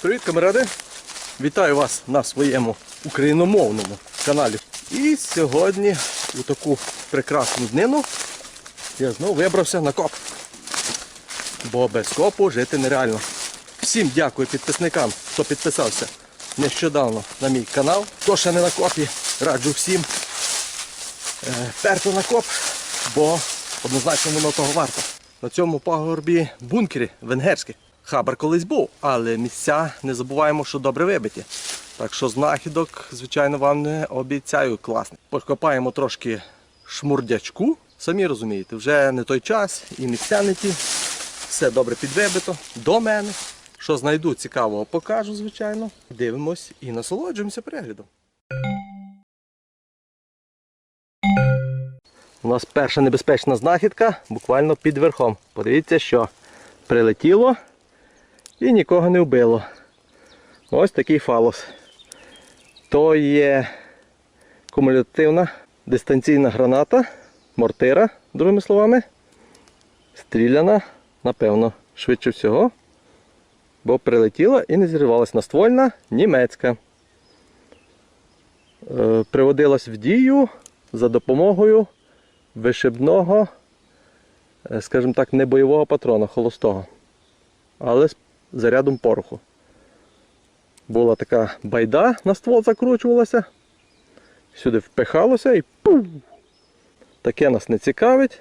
Привіт, камеради! Вітаю вас на своєму україномовному каналі. І сьогодні у таку прекрасну днину я знову вибрався на коп. Бо без копу жити нереально. Всім дякую підписникам, хто підписався нещодавно на мій канал. Хто ще не на копі, раджу всім е, перти на коп, бо однозначно воно того варто. На цьому пагорбі бункері венгерські. Хабар колись був, але місця не забуваємо, що добре вибиті. Так що знахідок, звичайно, вам не обіцяю класний. Покопаємо трошки шмурдячку. Самі розумієте, вже не той час і місця не ті. Все добре підвибито. До мене. Що знайду цікавого, покажу, звичайно. Дивимось і насолоджуємося переглядом. У нас перша небезпечна знахідка буквально під верхом. Подивіться, що прилетіло і нікого не вбило. Ось такий фалос. То є кумулятивна дистанційна граната, мортира, другими словами. Стріляна, напевно, швидше всього. Бо прилетіла і не зірвалась наствольна німецька. Е, Приводилась в дію за допомогою вишибного, е, скажімо так, не бойового патрона, холостого, але зарядом пороху. Була така байда на ствол закручувалася, сюди впихалося і пух! Таке нас не цікавить.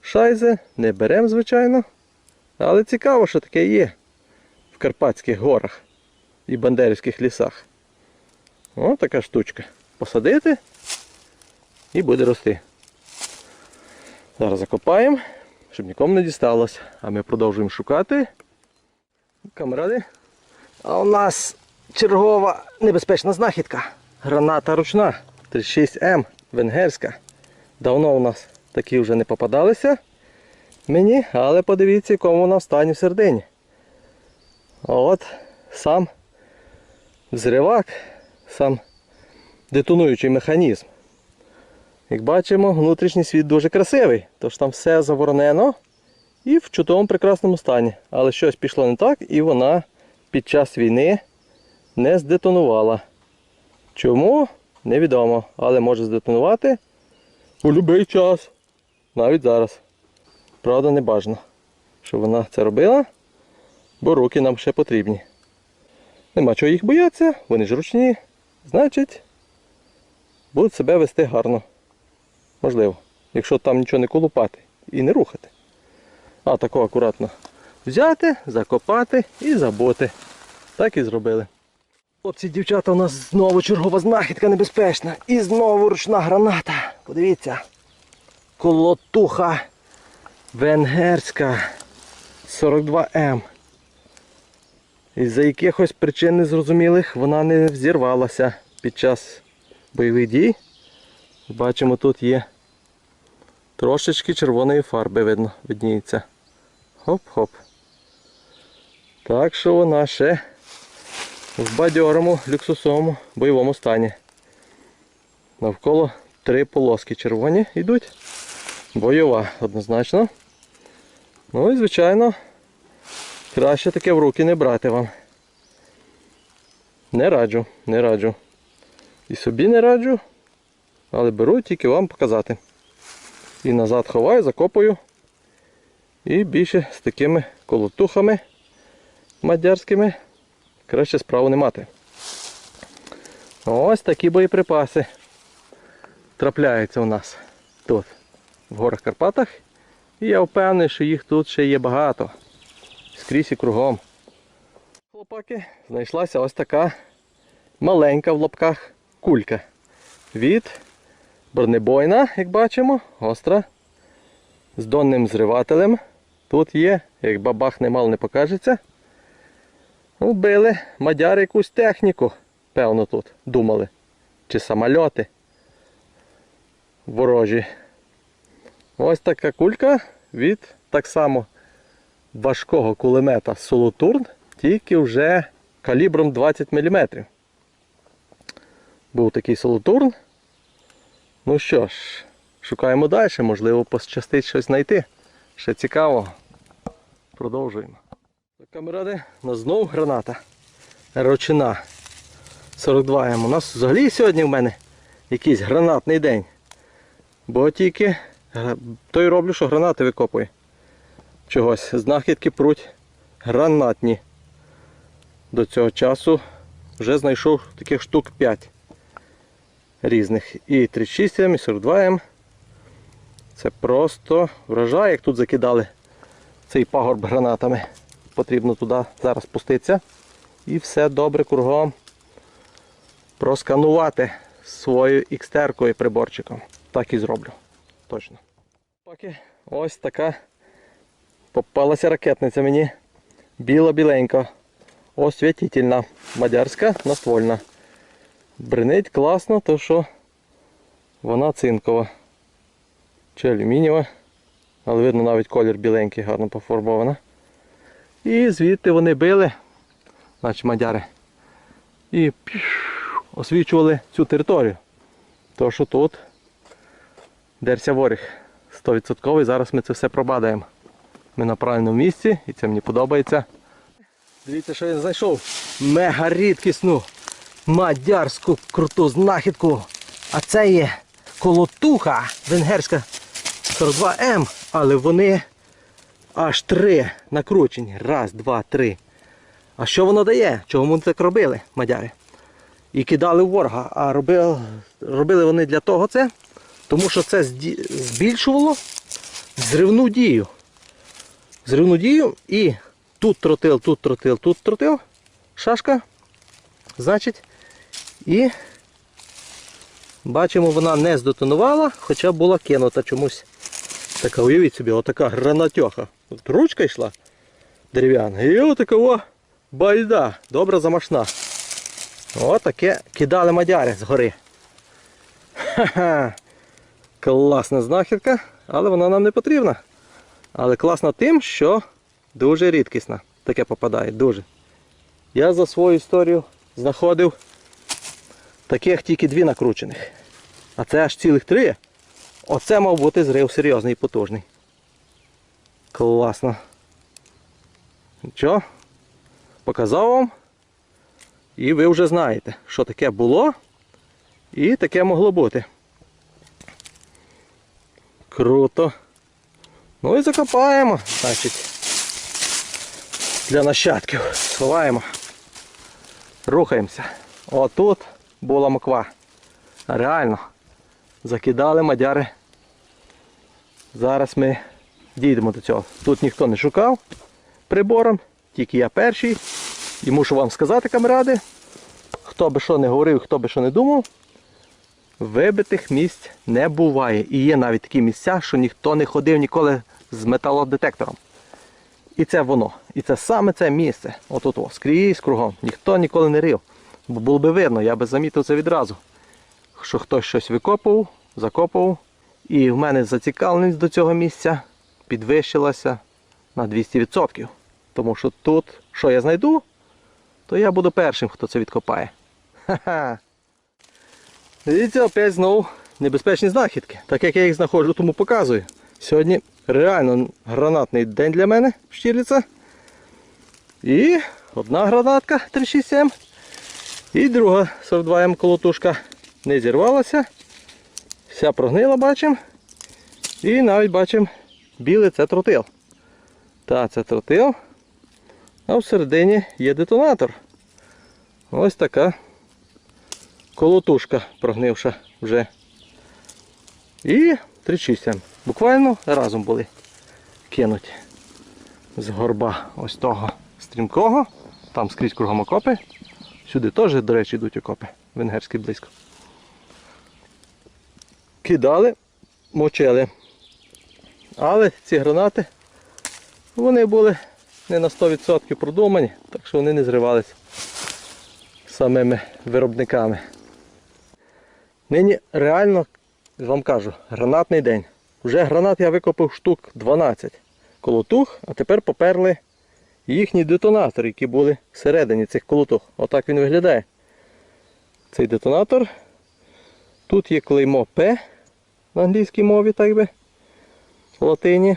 Шайзи не беремо, звичайно. Але цікаво, що таке є в Карпатських горах і Бандерівських лісах. О, така штучка. Посадити і буде рости. Зараз закопаємо, щоб нікому не дісталось. А ми продовжуємо шукати. Камеради. А у нас чергова небезпечна знахідка. Граната ручна 36М венгерська. Давно у нас такі вже не попадалися мені, але подивіться, якому вона в стані в середині. От сам взривак, сам детонуючий механізм. Як бачимо, внутрішній світ дуже красивий, тож там все заворонено і в чудовому прекрасному стані. Але щось пішло не так і вона під час війни не здетонувала. Чому? Невідомо, але може здетонувати у будь-який час. Навіть зараз. Правда, не бажано, щоб вона це робила, бо руки нам ще потрібні. Нема чого їх боятися, вони ж ручні. Значить, будуть себе вести гарно. Можливо, якщо там нічого не колупати і не рухати. А тако акуратно взяти, закопати і забути. Так і зробили. Хлопці, дівчата, у нас знову чергова знахідка небезпечна. І знову ручна граната. Подивіться. Колотуха венгерська 42М. І за якихось причин незрозумілих вона не взірвалася під час бойових дій. Бачимо, тут є трошечки червоної фарби видно, видніється. Хоп-хоп. Так що вона ще в бадьорому, люксусовому бойовому стані. Навколо три полоски червоні йдуть. Бойова однозначно. Ну і звичайно, краще таке в руки не брати вам. Не раджу, не раджу. І собі не раджу, але беру тільки вам показати. І назад ховаю, закопую. І більше з такими колотухами мадярськими краще справу не мати. Ось такі боєприпаси трапляються у нас тут, в горах Карпатах. І я впевнений, що їх тут ще є багато. Скрізь і кругом. Хлопаки, знайшлася ось така маленька в лапках кулька. Від бронебойна, як бачимо, гостра. З донним зривателем. Тут є, як бабах немало не покажеться. Вбили мадяри якусь техніку, певно, тут думали. Чи самольоти ворожі. Ось така кулька від так само важкого кулемета Солотурн, тільки вже калібром 20 мм. Був такий Солотурн. Ну що ж, шукаємо далі, можливо, пощастить щось знайти. Ще цікавого. Продовжуємо. Камеради, у нас знову граната. рочина 42 М. У нас взагалі сьогодні в мене якийсь гранатний день. Бо тільки гра- то й роблю, що гранати викопую. Чогось. Знахідки пруть гранатні. До цього часу вже знайшов таких штук 5 різних. І 36 М, і 42 М. Це просто врожай, як тут закидали цей пагорб гранатами. Потрібно туди зараз спуститися і все добре кругом просканувати своєю ікстеркою приборчиком. Так і зроблю. Точно. Поки ось така попалася ракетниця мені. Біла-біленька. Освятительна. Мадярська наствольна. Бринить класно, то що вона цинкова. Чи алюмінієва. Але видно навіть колір біленький, гарно пофарбована. І звідти вони били, значить мадяри. І освічували цю територію. То що тут дерся воріг. 100% зараз ми це все пробадаємо. Ми на правильному місці і це мені подобається. Дивіться, що я знайшов. Мега рідкісну мадярську круту знахідку. А це є колотуха венгерська 42М, але вони аж три накручені. Раз, два, три. А що воно дає? Чого вони так робили, мадяри? І кидали в ворога. А робили, робили вони для того це, тому що це збільшувало зривну дію. Зривну дію і тут тротил, тут тротил, тут тротил. Шашка. Значить, і бачимо, вона не здетонувала, хоча була кинута чомусь. Така, уявіть собі, отака гранатьоха. От ручка йшла дерев'яна. І отакова байда, добра замашна. Отаке кидали мадяри згори. Ха-ха. Класна знахідка, але вона нам не потрібна. Але класна тим, що дуже рідкісна. Таке попадає, дуже. Я за свою історію знаходив таких тільки дві накручених. А це аж цілих три. Оце мав бути зрив серйозний і потужний. Класно. Що? Показав вам. І ви вже знаєте, що таке було і таке могло бути. Круто. Ну і закопаємо, значить. Для нащадків. Сховаємо. Рухаємося. Отут була моква. Реально. Закидали мадяри. Зараз ми дійдемо до цього. Тут ніхто не шукав прибором, тільки я перший. І мушу вам сказати, камеради, хто би що не говорив, хто би що не думав, вибитих місць не буває. І є навіть такі місця, що ніхто не ходив ніколи з металодетектором. І це воно. І це саме це місце. Отут, о, скрізь кругом. Ніхто ніколи не рив. Бо було би видно, я би замітив це відразу. Що хтось щось викопував, закопував. І в мене зацікавленість до цього місця підвищилася на 200%. Тому що тут, що я знайду, то я буду першим, хто це відкопає. Ха-ха. Дивіться, опять знову небезпечні знахідки. Так як я їх знаходжу, тому показую. Сьогодні реально гранатний день для мене в Штірліца. І одна гранатка 367. І друга 42М колотушка не зірвалася. Вся прогнила бачимо. І навіть бачимо білий це тротил. Та, це тротил. А всередині є детонатор. Ось така колотушка прогнивша вже. І 36 Буквально разом були кинуті з горба ось того стрімкого. Там скрізь кругом окопи. Сюди теж, до речі, йдуть окопи. Венгерський близько. Кидали, мочили. Але ці гранати вони були не на 100% продумані, так що вони не зривалися самими виробниками. Нині реально, вам кажу, гранатний день. Вже гранат я викопав штук 12 колотух, а тепер поперли їхні детонатори, які були всередині цих колотух. Отак він виглядає. Цей детонатор. Тут є клеймо П на англійській мові, так би, в латині.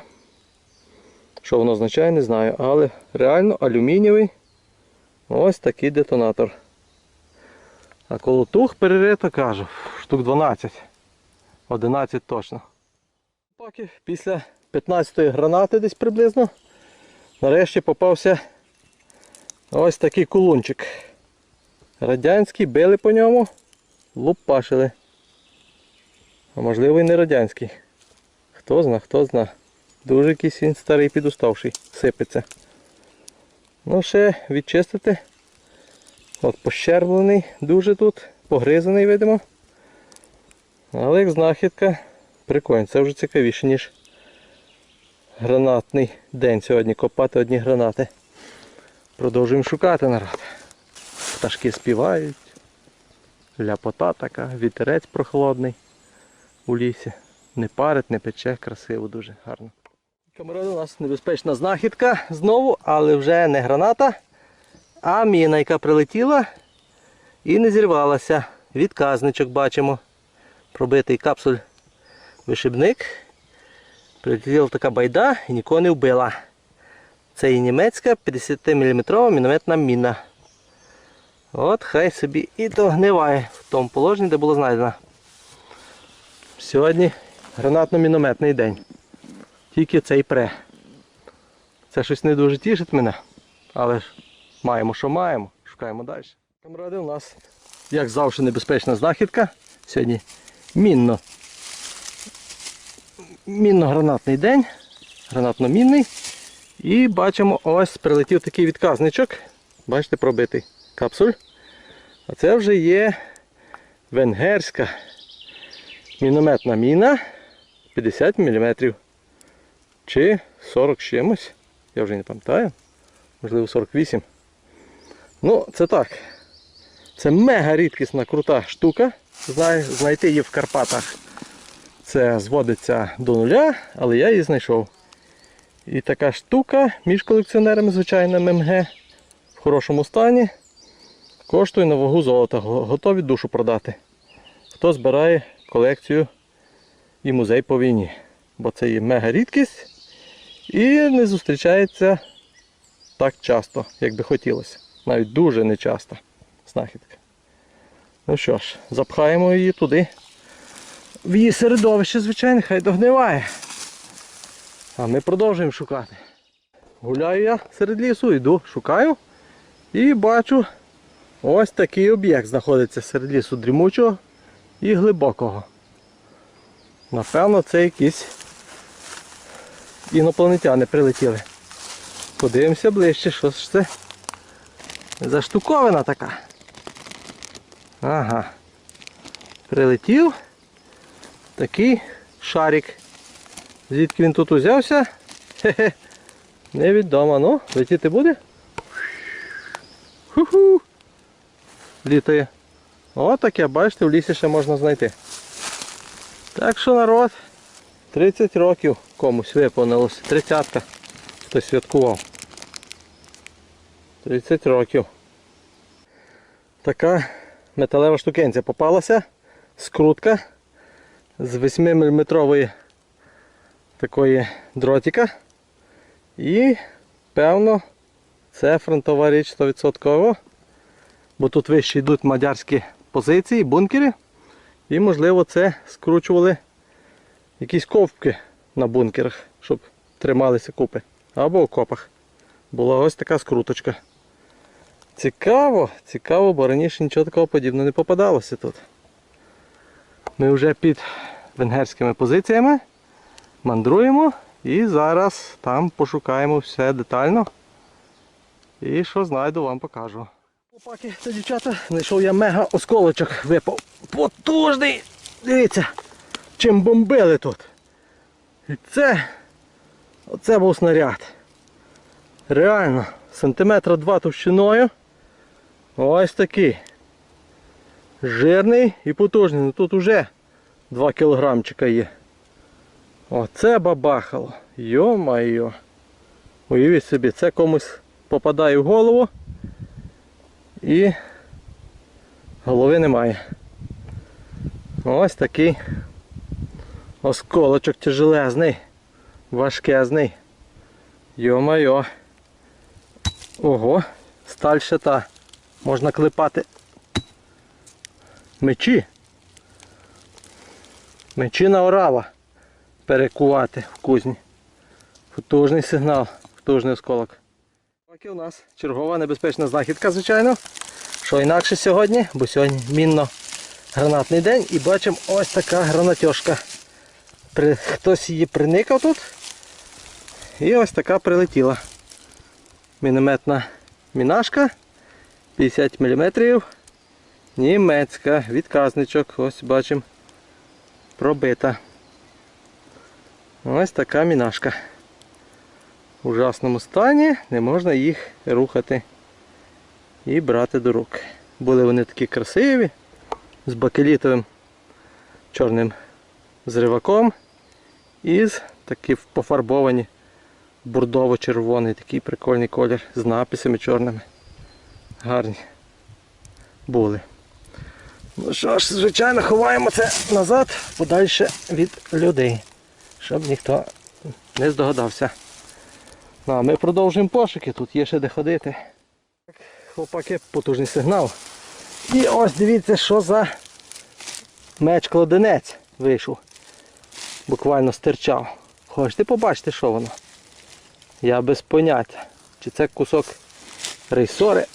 Що воно означає, не знаю, але реально алюмінієвий Ось такий детонатор. А колотух перерито, кажу, штук 12. 11 точно. Поки після 15-ї гранати десь приблизно. Нарешті попався ось такий кулунчик. Радянський, били по ньому, лупашили. А можливо і не радянський. Хто зна, хто зна. Дуже якийсь він старий підуставший, сипеться. Ну ще відчистити. От пощерблений дуже тут, погризаний, видимо. Але як знахідка, прикольно, це вже цікавіше, ніж гранатний день сьогодні. Копати одні гранати. Продовжуємо шукати народ. Пташки співають. Ляпота така, вітерець прохолодний у лісі. Не парить, не пече, красиво, дуже гарно. Камеради, у нас небезпечна знахідка знову, але вже не граната, а міна, яка прилетіла і не зірвалася. Відказничок бачимо. Пробитий капсуль вишибник. Прилетіла така байда і нікого не вбила. Це і німецька 50-мм мінометна міна. От хай собі і догниває в тому положенні, де була знайдена. Сьогодні гранатно-мінометний день. Тільки цей пре. Це щось не дуже тішить мене. Але ж маємо, що маємо. Шукаємо далі. Камради, у нас, як завжди, небезпечна знахідка. Сьогодні мінно. Мінно-гранатний день. Гранатно-мінний. І бачимо, ось прилетів такий відказничок. Бачите, пробитий капсуль. А це вже є венгерська мінометна міна 50 мм. Чи 40 з чимось. Я вже не пам'ятаю. Можливо 48. Ну, це так. Це мега рідкісна крута штука. Знай- Знайти її в Карпатах. Це зводиться до нуля, але я її знайшов. І така штука між колекціонерами, звичайно, ММГ в хорошому стані. Коштує на вагу золота. Готові душу продати. Хто збирає колекцію і музей по війні. Бо це є мега рідкість і не зустрічається так часто, як би хотілося. Навіть дуже нечасто знахідка. Ну що ж, запхаємо її туди. В її середовище, звичайно, хай догниває. А ми продовжуємо шукати. Гуляю я серед лісу, йду, шукаю і бачу ось такий об'єкт знаходиться серед лісу дрімучого і глибокого. Напевно, це якісь інопланетяни прилетіли. Подивимося ближче, що ж це за штуковина така. Ага. Прилетів такий шарик. Звідки він тут узявся? Хе-хе. Невідомо. Ну, летіти буде? Ху-ху. Літає. О, таке, бачите, в лісі ще можна знайти. Так що народ, 30 років комусь виповнилось. Тридцятка. Хтось святкував. 30 років. Така металева штукенця попалася. Скрутка з 8-мм такої дротика. І певно це фронтова річ 100%. Бо тут вище йдуть мадярські позиції, бункери. І можливо це скручували якісь ковпки на бункерах, щоб трималися купи. Або окопах. Була ось така скруточка. Цікаво, цікаво, бо раніше нічого такого подібного не попадалося тут. Ми вже під венгерськими позиціями мандруємо і зараз там пошукаємо все детально. І що знайду, вам покажу. Опаки, це дівчата, знайшов я мега осколочок випав. Потужний! Дивіться, чим бомбили тут. І це, оце був снаряд. Реально, сантиметра два товщиною. Ось такий. Жирний і потужний. Ну тут уже 2 кілограмчика є. Оце бабахало. Йо-майо. Уявіть собі, це комусь попадає в голову і голови немає. Ось такий осколочок тяжелезний, важкезний. Йо-майо. Ого, Сталь ще та. Можна клепати мечі. Мечі на орава перекувати в кузні. Потужний сигнал, потужний осколок. Поки у нас чергова небезпечна знахідка, звичайно. Що інакше сьогодні, бо сьогодні мінно-гранатний день і бачимо ось така гранатьошка. При... Хтось її приникав тут. І ось така прилетіла. Мінометна мінашка 50 мм. Німецька, відказничок, ось бачимо, пробита. Ось така мінашка. Ужасному стані не можна їх рухати і брати до рук. Були вони такі красиві, з бакелітовим чорним зриваком і з такі пофарбовані бурдово-червоний, такий прикольний колір з написами чорними. Гарні були. Ну що ж, звичайно, ховаємо це назад подальше від людей, щоб ніхто не здогадався. Ну, а ми продовжуємо пошуки, тут є ще де ходити. Хлопаки, потужний сигнал. І ось дивіться, що за меч-кладенець вийшов. Буквально стирчав. Хочете побачити, що воно? Я без поняття. Чи це кусок рейсори?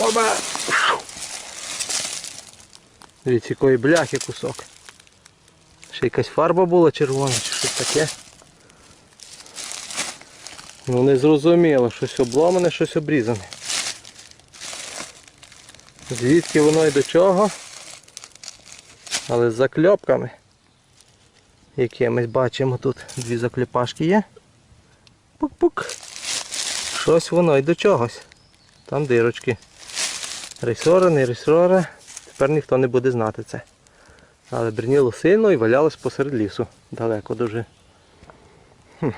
Оба! Дивіться, якої бляхи кусок. Ще якась фарба була червона чи щось таке. Ну не зрозуміло, щось обломане, щось обрізане. Звідки воно і до чого? Але з закльопками. Якимись бачимо тут дві закліпашки є. Пук-пук. Щось воно і до чогось. Там дирочки. Рейсора, не рейсора. Тепер ніхто не буде знати це. Але бриніло сильно і валялось посеред лісу. Далеко дуже. Хм.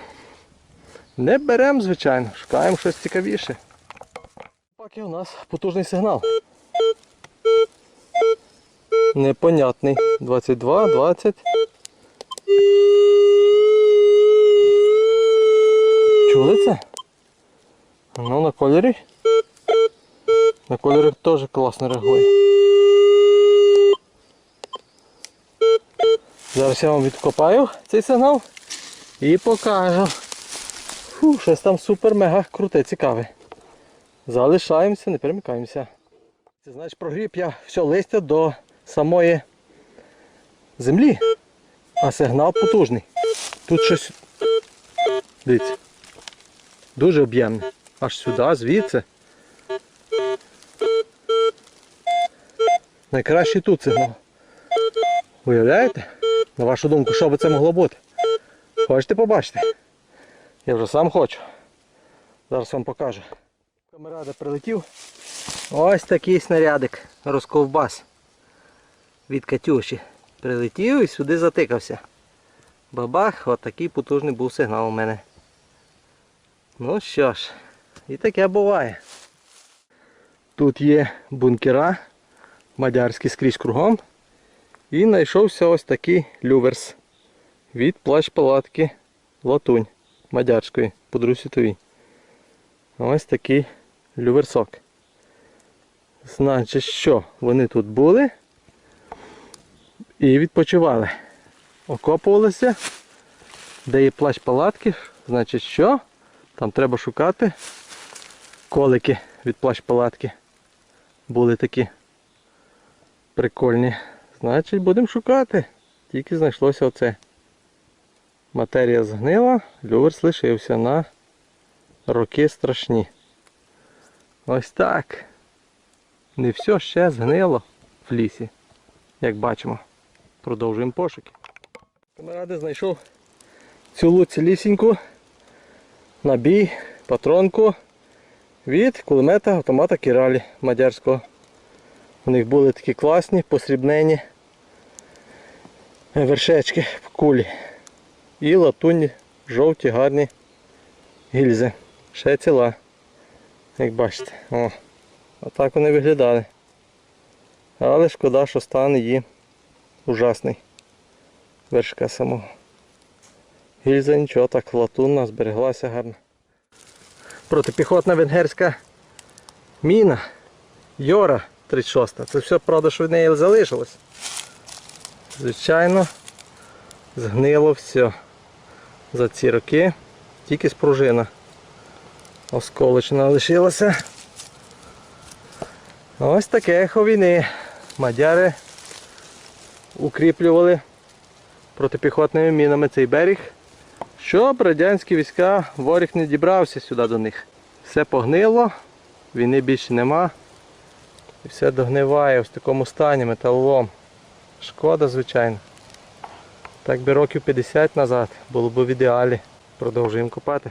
Не беремо, звичайно, шукаємо щось цікавіше. Поки у нас потужний сигнал. Непонятний. 22, 20. Чули це? Ну на кольорі. На кольорі теж класно реагує. Зараз я вам відкопаю цей сигнал і покажу. Фу, щось там супер-мега круте, цікаве. Залишаємося, не перемикаємося. Це знаєш, прогріб я все листя до самої землі, а сигнал потужний. Тут щось. Дивіться. Дуже об'ємне. Аж сюди, звідси. Найкращий тут сигнал. Уявляєте? На вашу думку, що би це могло бути? Хочете побачити? Я вже сам хочу. Зараз вам покажу. Камерада прилетів. Ось такий снарядик. Розковбас. Від Катюші. Прилетів і сюди затикався. Бабах, от такий потужний був сигнал у мене. Ну що ж, і таке буває. Тут є бункера, мадярські скрізь кругом. І знайшовся ось такий люверс від плащ-палатки Латунь мадярської по Другій світовій. Ось такий люверсок. Значить, що вони тут були і відпочивали. Окопувалися, де є плащ палатки, значить що? Там треба шукати колики від плащ палатки. Були такі прикольні. Значить будемо шукати. Тільки знайшлося оце. Матерія згнила, люверс лишився на роки страшні. Ось так. Не все ще згнило в лісі. Як бачимо. Продовжуємо пошуки. Камеради знайшов цілу цілісіньку набій, патронку від кулемета автомата Кіралі мадярського. У них були такі класні, посрібнені вершечки в кулі. І латунні жовті гарні гільзи. Ще ціла. Як бачите. О, Отак вони виглядали. Але шкода, що стан її ужасний. Вершка самого. Гільза нічого, так латунна, збереглася гарно. Протипіхотна венгерська Міна. Йора 36. Це все, правда, що в неї залишилось. Звичайно, згнило все за ці роки. Тільки спружина осколочна лишилася. Ось таке ехо війни. Мадяри укріплювали протипіхотними мінами цей берег, щоб радянські війська ворог не дібрався сюди до них. Все погнило, війни більше нема. І все догниває в такому стані металолом. Шкода, звичайно. Так би років 50 назад було б в ідеалі. Продовжуємо копати.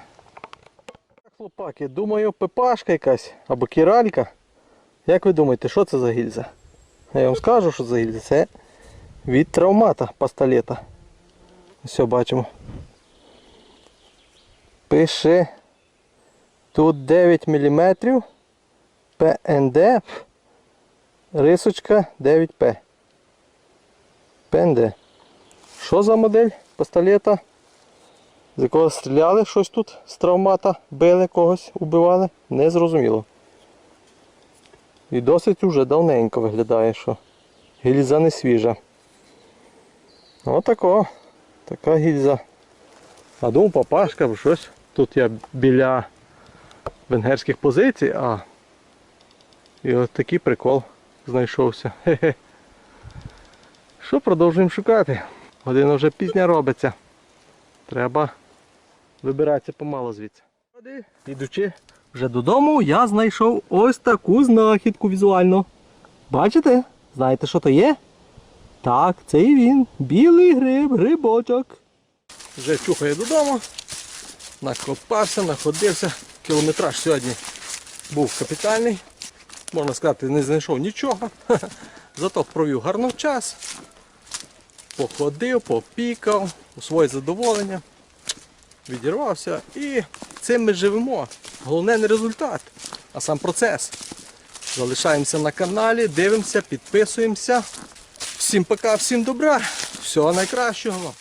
Хлопаки, думаю, пепашка якась або кіралька. Як ви думаєте, що це за гільза? Я вам скажу, що за гільза. Це від травмата пастолета. Все, бачимо. Пише тут 9 мм ПНД рисочка 9П. ПНД. Що за модель пістолета? З якого стріляли щось тут з травмата, били когось, убивали? Не зрозуміло. І досить уже давненько виглядає, що гільза не свіжа. Отако. Така гільза. А думав папашка, бо щось. Тут я біля венгерських позицій, а і от такий прикол знайшовся. Хе-хе. Що продовжуємо шукати? Година вже пізня робиться. Треба вибиратися помало звідси. Ідучи вже додому, я знайшов ось таку знахідку візуально. Бачите? Знаєте, що то є? Так, це і він. Білий гриб, грибочок. Вже чухає додому. Накопався, находився. Кілометраж сьогодні був капітальний. Можна сказати, не знайшов нічого. Зато провів гарно час. Походив, попікав, у своє задоволення. Відірвався і цим ми живемо. Головне не результат, а сам процес. Залишаємося на каналі, дивимося, підписуємося. Всім пока, всім добра, всього найкращого.